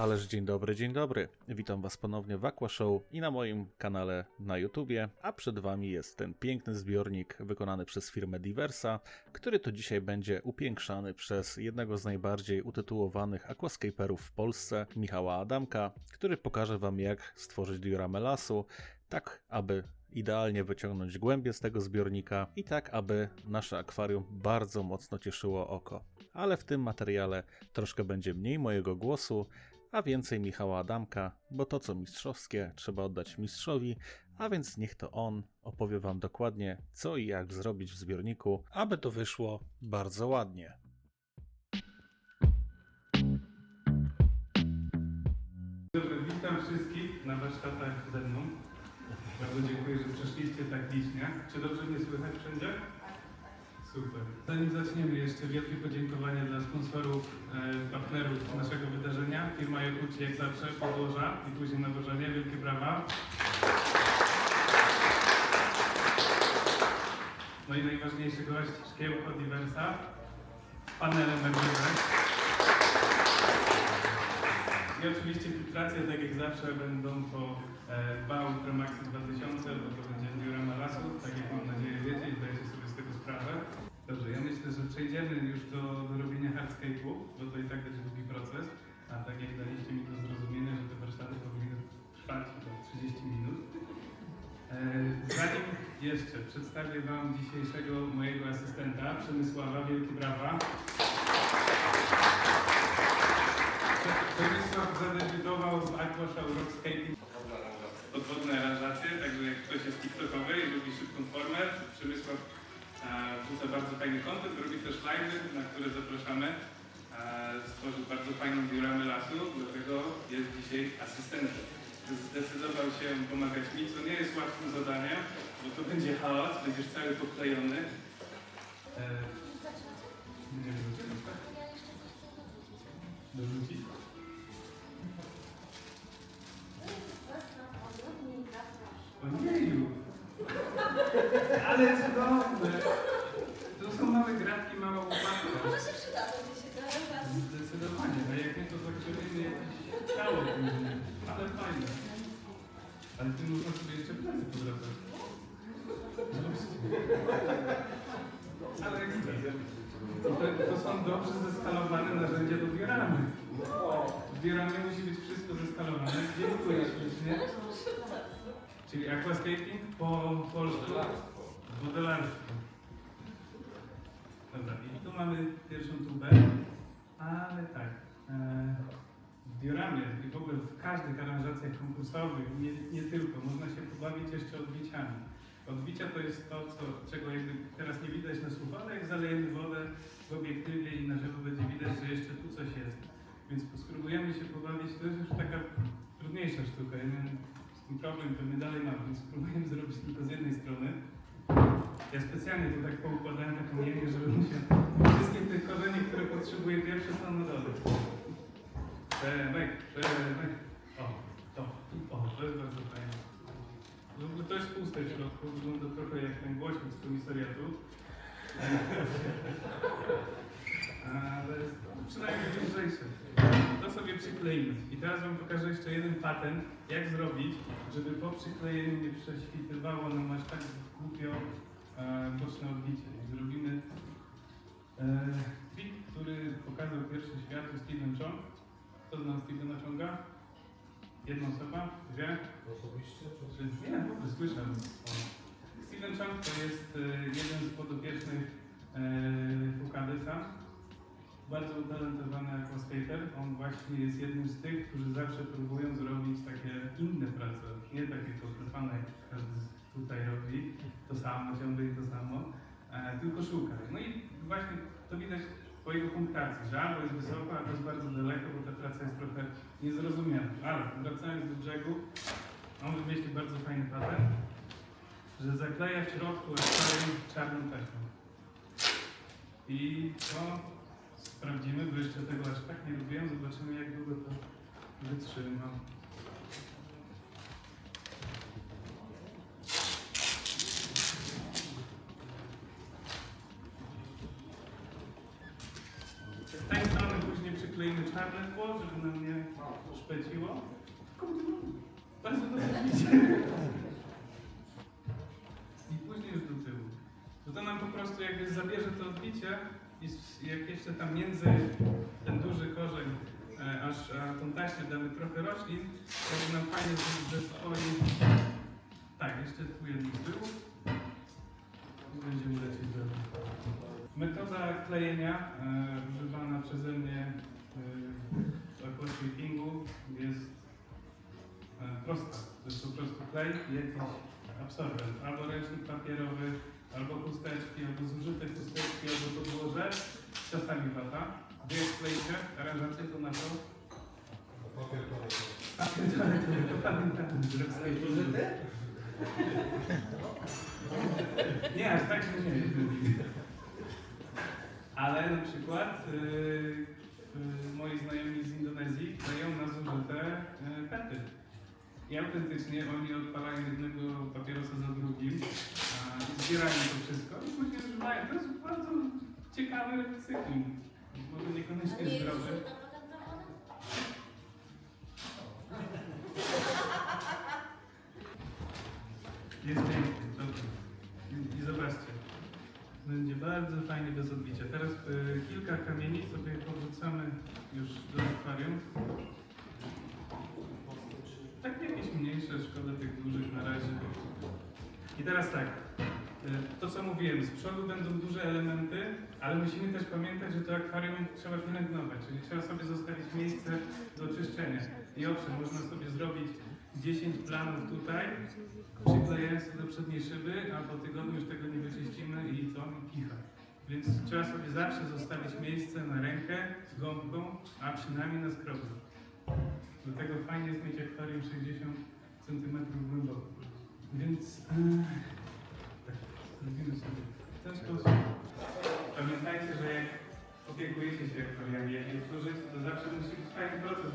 Ależ dzień dobry, dzień dobry. Witam Was ponownie w Aqua Show i na moim kanale na YouTubie, a przed Wami jest ten piękny zbiornik wykonany przez firmę Diversa, który to dzisiaj będzie upiększany przez jednego z najbardziej utytułowanych aquascaperów w Polsce, Michała Adamka, który pokaże Wam jak stworzyć dioramę lasu, tak aby idealnie wyciągnąć głębie z tego zbiornika i tak, aby nasze akwarium bardzo mocno cieszyło oko. Ale w tym materiale troszkę będzie mniej mojego głosu, a więcej Michała Adamka, bo to co mistrzowskie trzeba oddać mistrzowi, a więc niech to on opowie Wam dokładnie co i jak zrobić w zbiorniku, aby to wyszło bardzo ładnie. Dobra, witam wszystkich na warsztatach ze mną. Bardzo dziękuję, że przyszliście tak licznie. Czy dobrze mnie słychać wszędzie? Super. Zanim zaczniemy, jeszcze wielkie podziękowania dla sponsorów, e, partnerów naszego wydarzenia. Firma Jokuci jak zawsze podłoża i później nawożenie. Wielkie brawa. No i najważniejszy gość, Szkiełko Diversa, z panelem nagrywek. I oczywiście filtracje, tak jak zawsze, będą to e, dwa Ultramaxy 2000, bo to będzie diorama lasu, tak jak mam nadzieję wiecie i zdajecie sobie z tego sprawę. Dobrze, ja myślę, że przejdziemy już do, do robienia hardscape'u, bo to i tak będzie długi proces, a tak jak daliście mi to zrozumienie, że te warsztaty powinny trwać chyba 30 minut. E, Zanim jeszcze przedstawię Wam dzisiejszego mojego asystenta, Przemysława, wielkie brawa. Przemysław zadebiutował w Aqua Show Rock Skating podwodne aranżacje, także jak ktoś jest tiktokowy i lubi szybką formę, Przemysław wrzuca bardzo fajny content, robi też live, na które zapraszamy. Stworzył bardzo fajną dioramę lasu, dlatego jest dzisiaj asystentem. Zdecydował się pomagać mi, co nie jest łatwym zadaniem, bo to będzie chaos, będziesz cały poklejony. E, nie wiem, tak? Dorzucić? Ojeju! Ale cudowne! To są małe gratki, mała łopatka. Może się przyda to dzisiaj do elegacji. Zdecydowanie, a jak nie to zakrzewimy jakieś ciało później. Ale fajne. Ale ty można sobie jeszcze plecy podrapać. Ale. To, to są dobrze zeskalowane narzędzia do dioramy. W musi być wszystko zeskalowane. Dziękuję ślicznie. Czyli aquascaping po polsku modelarstwo. Dobra, i tu mamy pierwszą tubę, ale tak, e, w dioramie i w ogóle w każdych aranżacjach konkursowych, nie, nie tylko, można się pobawić jeszcze odbiciami. Odbicia to jest to, co, czego jakby teraz nie widać na słuchu, ale jak zalejemy wodę w obiektywie i na żywo będzie widać, że jeszcze tu coś jest. Więc spróbujemy się pobawić, to jest już taka trudniejsza sztuka. Miałem z tym problem, to my dalej mamy, więc spróbujemy zrobić tylko z jednej strony. Ja specjalnie to tak poukładałem taką linię, żeby się wszystkie te korzenie, które potrzebuję pierwsze są na. Przemek, przemek. O, to, o, to jest bardzo fajne. W ogóle to jest puste w środku, wygląda trochę jak ten głośnik z komisariatu. Ale przynajmniej lżejsze. To sobie przykleimy. I teraz Wam pokażę jeszcze jeden patent, jak zrobić, żeby po przyklejeniu nie prześwitywało nam aż tak głupio e, boczne odbicie. I zrobimy e, trik, który pokazał pierwszy światu Steven Chong. Kto zna Stevena Chonga? Jedna osoba? Dwie? Osobiście? Czy nie, ogóle słyszałem. Steven Chong to jest e, jeden z podopiecznych e, Fukadesa. Bardzo utalentowany aquascaper. On właśnie jest jednym z tych, którzy zawsze próbują zrobić takie inne prace. Nie takie koklepane, jak każdy tutaj robi. To samo, ciągle i to samo. E, tylko szuka. No i właśnie to widać po jego punktacji, że albo jest wysoko, albo jest bardzo daleko, bo ta praca jest trochę niezrozumiała. Ale wracając do brzegu, on wymyślił bardzo fajny patent, że zakleja w środku akwarium czarną taśmą. I to sprawdzimy, jeszcze tego aż Tło, żeby nam nie szpeciło. Bardzo dobrze widzicie. I później już do tyłu. Bo to nam po prostu jakby zabierze to odbicie i jak jeszcze tam między ten duży korzeń, e, aż a tą taśmę damy trochę roślin, to nam fajnie z- zespoił. Tak, jeszcze tu jedno z tyłu. I będziemy lecieć dalej. Metoda klejenia e, używana przeze mnie aquascapingu jest e, prosta. To jest po prostu klej i jakiś absorbent. Albo ręcznik papierowy, albo chusteczki, albo zużyte chusteczki, albo podłoże. Czasami wata. Wy jak klejcie, aranżacie to na to. Papier toaletowy, to pamiętam. Zużyty? Nie, aż tak nie jest. Ale na przykład yy, yy, moi znajomi z Indonezji dają na zużyte yy, pety. I autentycznie oni odpalają jednego papierosa za drugim a, zbierają to wszystko i później używają. To jest bardzo ciekawy recykling. Może niekoniecznie Nie zdrowy. Jest piękny, dobrze. I, I zobaczcie. Będzie bardzo fajnie bez odbicia. Teraz y, kilka kamieni sobie powrzucamy już do akwarium. Mniejsze, szkoda tych dużych na razie. I teraz tak. y, To co mówiłem, z przodu będą duże elementy, ale musimy też pamiętać, że to akwarium trzeba pielęgnować, czyli trzeba sobie zostawić miejsce do czyszczenia. I owszem, można sobie zrobić 10 planów tutaj, przyklejając to do przedniej szyby, a po tygodniu już tego nie wyczyścimy i co? I kicha. Więc trzeba sobie zawsze zostawić miejsce na rękę z gąbką, a przynajmniej na skrobę. Do tego fajnie jest mieć akwarium 60 cm głęboko. Więc yy, tak, zrobimy sobie w ten sposób. Pamiętajcie, że jak opiekujecie się akwariami, jak je tworzycie, to zawsze musi być fajny proces,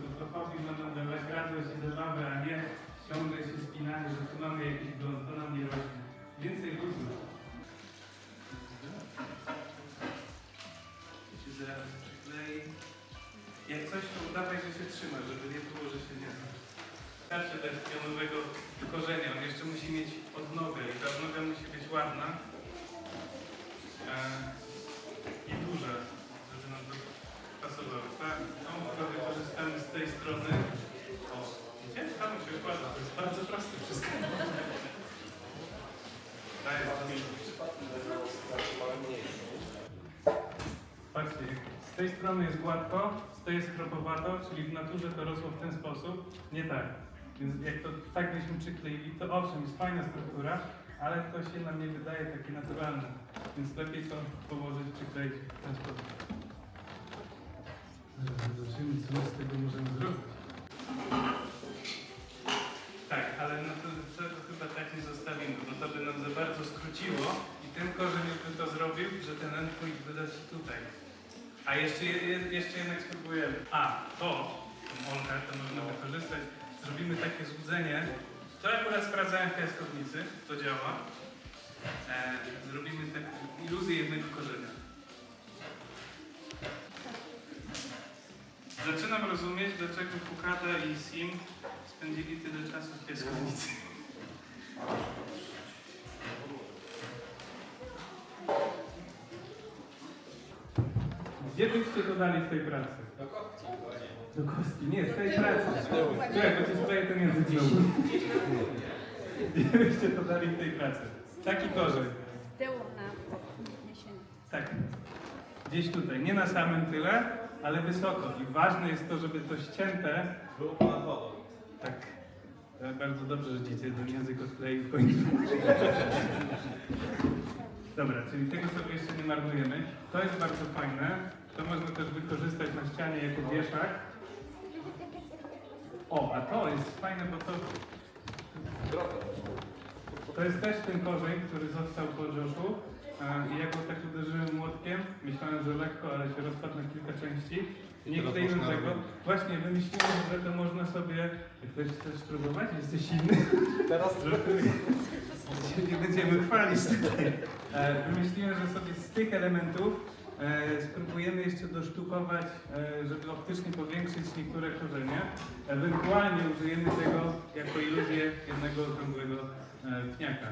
z tej strony jest gładko, z tej jest kropowato, czyli w naturze to rosło w ten sposób, nie tak. Więc jak to tak byśmy przykleili, to owszem, jest fajna struktura, ale to się nam nie wydaje takie naturalne. Więc lepiej to położyć, przykleić w ten sposób. Zobaczymy, co my z tego możemy zrobić. Tak, ale no to, to chyba tak nie zostawimy, bo to by nam za bardzo skróciło i ten korzeń by to zrobił, że ten endpoint wyda się tutaj. A jeszcze, je- je- jeszcze jednak spróbujemy. A, to, tą olkę, to można wykorzystać. Zrobimy takie złudzenie. To akurat sprawdzałem w piaskownicy, to działa. E, zrobimy taką iluzję jednego korzenia. Zaczynam rozumieć, dlaczego Fukada i Sim spędzili tyle czasu w piaskownicy. Dali w tej pracy? Do kostki. Do kostki. Nie, w tej pracy. Słuchaj, bo ci skleję ten język znowu. Gdzie byście to dali w tej pracy? Taki korzeń. Z tyłu na podniesieniu. Tak. Gdzieś tutaj. Nie na samym tyle, ale wysoko. I ważne jest to, żeby to ścięte Było ponad wodą. Tak. E, Bardzo dobrze, że dziecię ten język odklei w końcu. Dobra, czyli tego sobie jeszcze nie marnujemy. To jest bardzo fajne. To można też wykorzystać na ścianie jako wieszak. O, a to jest fajne, bo to, to jest też ten korzeń, który został po Joshu. I jak go tak uderzyłem młotkiem, myślałem, że lekko, ale się rozpadł na kilka części. Nie można tego. Właśnie wymyśliłem, że to można sobie... Ktoś chcesz spróbować? Jesteś silny? Teraz Nie będziemy chwalić tutaj. E, Wymyśliłem, że sobie z tych elementów E, spróbujemy jeszcze dosztukować, e, żeby optycznie powiększyć niektóre korzenie. Ewentualnie użyjemy tego jako iluzję jednego okrągłego e, pniaka.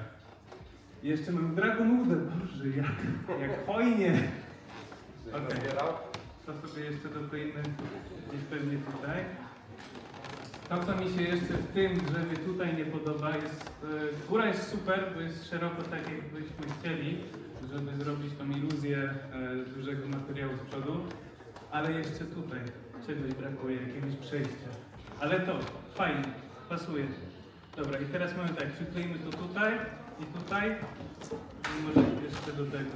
Jeszcze mam Dragonwoodę, boże, jak, jak fajnie! Okej, to sobie jeszcze dokleimy gdzieś pewnie tutaj. To, co mi się jeszcze w tym drzewie tutaj nie podoba, jest, e, góra jest super, bo jest szeroko tak, jakbyśmy chcieli, żeby zrobić tą iluzję e, dużego materiału z przodu, ale jeszcze tutaj czegoś brakuje, jakiegoś przejścia. Ale to, fajnie, pasuje. Dobra, i teraz mamy tak, przykleimy to tutaj i tutaj i może jeszcze do tego.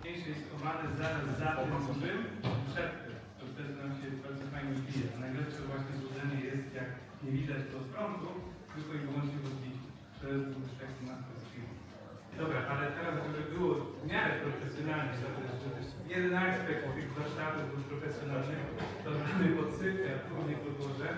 Mniejszy jest schowany zaraz za tym dużym, przed tym. To wtedy nam się bardzo fajnie bije. Najlepsze właśnie złudzenie jest, jak nie widać to z frontu, tylko i wyłącznie w odbiciu. To jest taki. Dobra, ale teraz, żeby było w miarę profesjonalnie, żeby jeden aspekt tych warsztatów był profesjonalny, to mamy podsypkę, a później podłoże.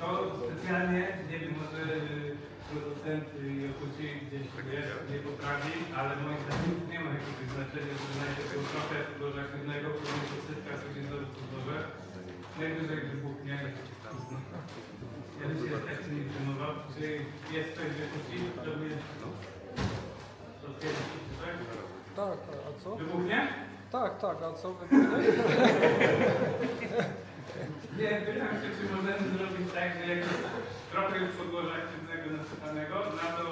To specjalnie, nie wiem, może y, producent y, i opuści gdzieś wiesz, nie poprawi, ale moim zdaniem nie ma jakiegoś znaczenia, że najpierw było trochę podłoża sztywnego, później podsypka, później znowu podłoże. Najwyżej wybuchnie. Ja bym się tak nie przejmował. Czy jest coś, że kuci, to mnie tak? A co? Wybuchnie? Tak, tak, a co wy Nie, pytam się, czy możemy zrobić tak, że jak jest trochę już podłoża aktywnego nasypanego, na to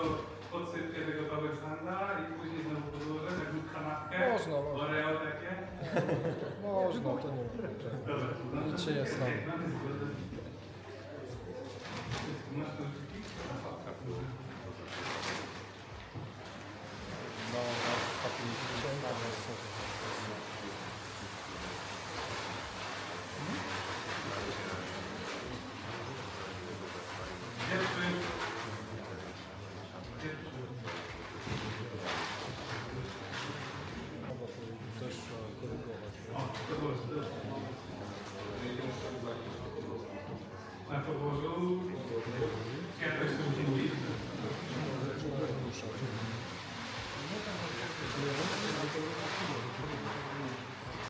podsypkę tego power standa i później znowu podłożę, taką kanapkę, Można, można. oreo takie. Można, to nie. Dobra, no Nic to się nie zgodę. Masz nożyki? No, na takim księgach jest Pierwszy. Pierwszy. No bo to też trzeba korygować. O, to było to. Na podłożu. Ja też się dziwi.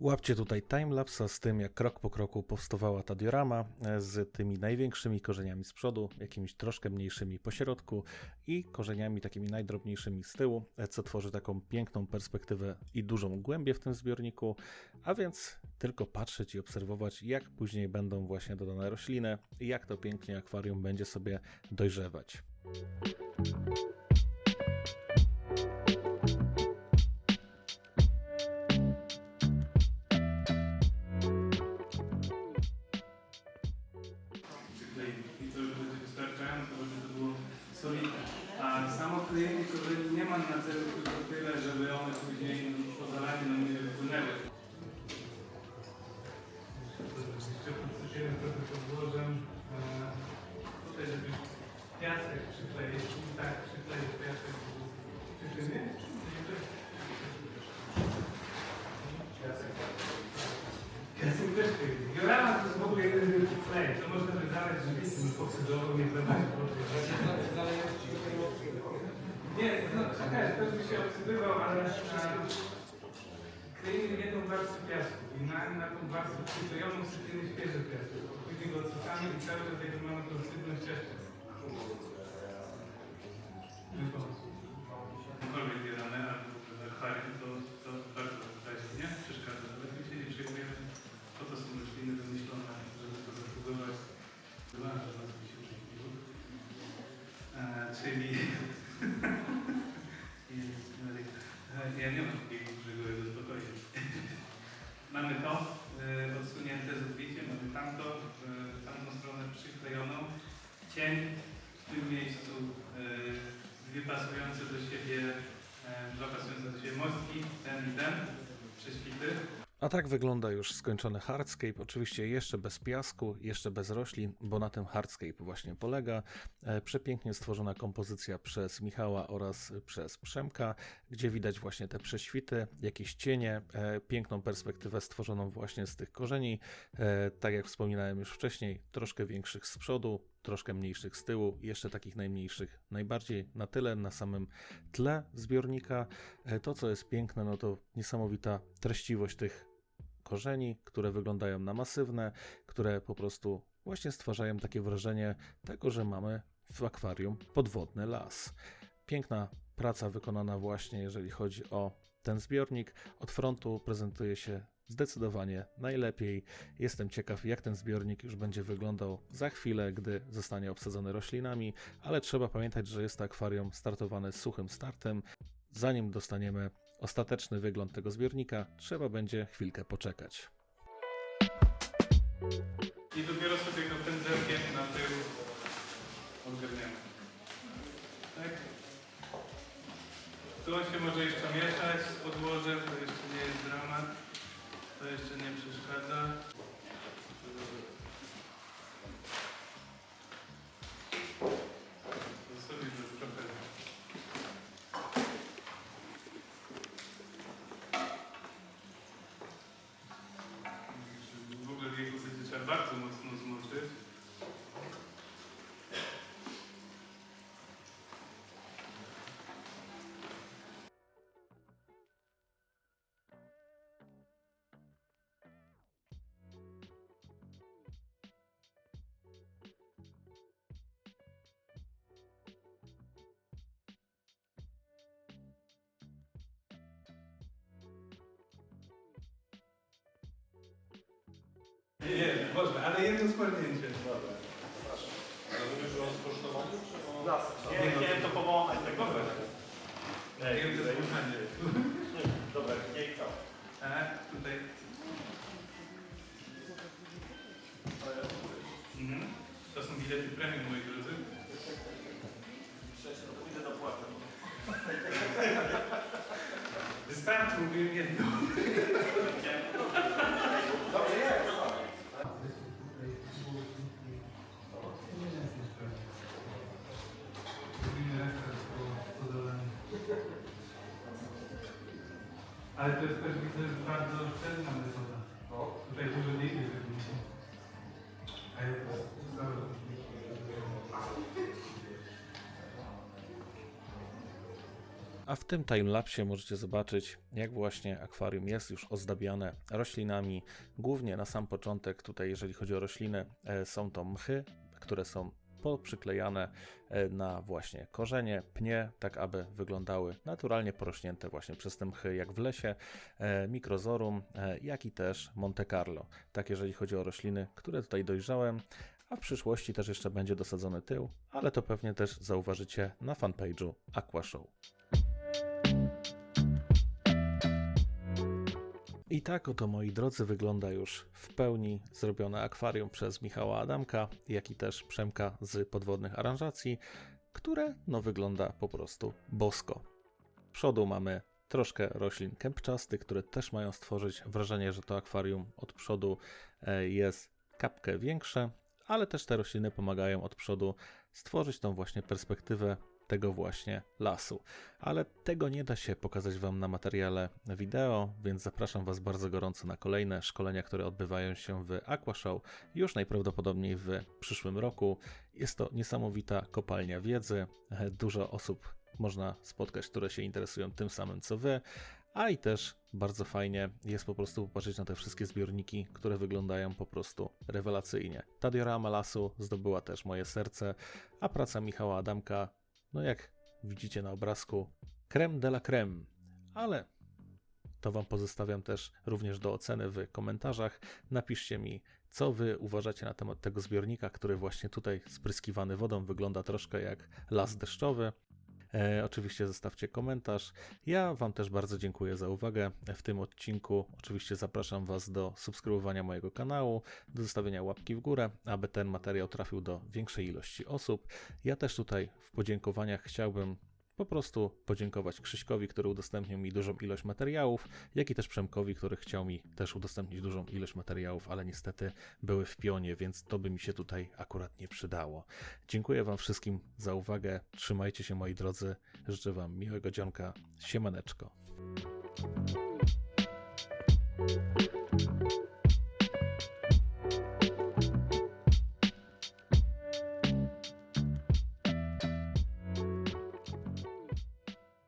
Łapcie tutaj timelapsa z tym, jak krok po kroku powstawała ta diorama, e, z tymi największymi korzeniami z przodu, jakimiś troszkę mniejszymi po środku i korzeniami takimi najdrobniejszymi z tyłu, e, co tworzy taką piękną perspektywę i dużą głębię w tym zbiorniku, a więc tylko patrzeć i obserwować, jak później będą właśnie dodane rośliny i jak to pięknie akwarium będzie sobie dojrzewać. Korzeni nie ma na celu tylko tyle, żeby one później po zalaniu nam nie wypłynęły. Jeszcze podsypiemy trochę podłożem. E, Tutaj żeby piasek przykleić tak przykleić piasek. Przyczyny? Piasek. Piasek też klei. Diorama to jest w ogóle jeden wielki klej. To można by zalać żywicą nie zadać Nie, no czekaj, to by się oksydował, ale e, kleimy jedną warstwę piasku i na, na tą warstwę przyklejoną sypiemy świeży piasek. Później go odsypamy i cały czas jakby mamy tą jeszcze. Tylko cokolwiek albo w akwarium, to, to bardzo wyraźnie nie przeszkadza. Ale my się nie przejmujemy, po to są rośliny wymyślone, żeby to zabudować. Chyba, że nas mi się przyjmuje. E, czyli... Jezus Maria. E, Ja nie mam takiego dużego spokojnie. Mamy to e, odsunięte z odbiciem, mamy tamto, e, tamtą stronę przyklejoną. Cień w tym miejscu, e, dwie pasujące do siebie, e, dwa pasujące do siebie mostki, ten i ten, prześwity. A tak wygląda już skończony hardscape, oczywiście jeszcze bez piasku, jeszcze bez roślin, bo na tym hardscape właśnie polega. E, Przepięknie stworzona kompozycja przez Michała oraz przez Przemka, gdzie widać właśnie te prześwity, jakieś cienie, e, piękną perspektywę stworzoną właśnie z tych korzeni, e, tak jak wspominałem już wcześniej, troszkę większych z przodu, troszkę mniejszych z tyłu, jeszcze takich najmniejszych najbardziej na tyle na samym tle zbiornika. To, co jest piękne, no to niesamowita treściwość tych korzeni, które wyglądają na masywne, które po prostu właśnie stwarzają takie wrażenie tego, że mamy w akwarium podwodny las. Piękna praca wykonana właśnie, jeżeli chodzi o ten zbiornik. Od frontu prezentuje się zdecydowanie najlepiej. Jestem ciekaw, jak ten zbiornik już będzie wyglądał za chwilę, gdy zostanie obsadzony roślinami, ale trzeba pamiętać, że jest to akwarium startowane suchym startem. Zanim dostaniemy ostateczny wygląd tego zbiornika, trzeba będzie chwilkę poczekać. I dopiero sobie go pędzelkiem na tył odgarniamy. Tak? Tu on się może jeszcze mieszać z podłożem, to jeszcze nie jest dramat. To jeszcze nie przeszkadza. Nie, nie, można, ale jedno spojrzenie. Dobra. Rozumiesz, że on skosztowany, czy on... Nie, nie, to powąchać, tak dobra. Nie, to jest. Dobra, nie i co? Tak, tutaj. Mhm. To są bilety premium, moi drodzy. Przecież to idę zapłacę. Wystarczy, mówiłem jedno. Dobrze, jest. Ale to jest też widzę bardzo metoda. Tutaj dużo nie idzie. A ja to A w tym timelapsie możecie zobaczyć, jak właśnie akwarium jest już ozdabiane roślinami. Głównie na sam początek, tutaj jeżeli chodzi o rośliny, e, są to mchy, które są poprzyklejane e, na właśnie korzenie, pnie, tak aby wyglądały naturalnie porośnięte właśnie przez te mchy, jak w lesie, e, mikrozorum, e, jak i też Monte Carlo. Tak jeżeli chodzi o rośliny, które tutaj dojrzałem, a w przyszłości też jeszcze będzie dosadzony tył, ale to pewnie też zauważycie na fanpage'u Aquashow. I tak oto, moi drodzy, wygląda już w pełni zrobione akwarium przez Michała Adamka, jak i też Przemka z podwodnych aranżacji, które no wygląda po prostu bosko. Z przodu mamy troszkę roślin kępczastych, które też mają stworzyć wrażenie, że to akwarium od przodu e, jest kapkę większe, ale też te rośliny pomagają od przodu stworzyć tą właśnie perspektywę tego właśnie lasu. Ale tego nie da się pokazać Wam na materiale wideo, więc zapraszam Was bardzo gorąco na kolejne szkolenia, które odbywają się w Aquashow już najprawdopodobniej w przyszłym roku. Jest to niesamowita kopalnia wiedzy. Dużo osób można spotkać, które się interesują tym samym co Wy. A i też bardzo fajnie jest po prostu popatrzeć na te wszystkie zbiorniki, które wyglądają po prostu rewelacyjnie. Ta diorama lasu zdobyła też moje serce, a praca Michała Adamka no jak widzicie na obrazku, creme de la creme. Ale to Wam pozostawiam też również do oceny w komentarzach. Napiszcie mi, co Wy uważacie na temat tego zbiornika, który właśnie tutaj spryskiwany wodą wygląda troszkę jak las deszczowy. E, oczywiście zostawcie komentarz. Ja Wam też bardzo dziękuję za uwagę w tym odcinku. Oczywiście zapraszam Was do subskrybowania mojego kanału, do zostawienia łapki w górę, aby ten materiał trafił do większej ilości osób. Ja też tutaj w podziękowaniach chciałbym po prostu podziękować Krzyśkowi, który udostępnił mi dużą ilość materiałów, jak i też Przemkowi, który chciał mi też udostępnić dużą ilość materiałów, ale niestety były w pionie, więc to by mi się tutaj akurat nie przydało. Dziękuję Wam wszystkim za uwagę. Trzymajcie się moi drodzy. Życzę Wam miłego dzionka. Siemaneczko.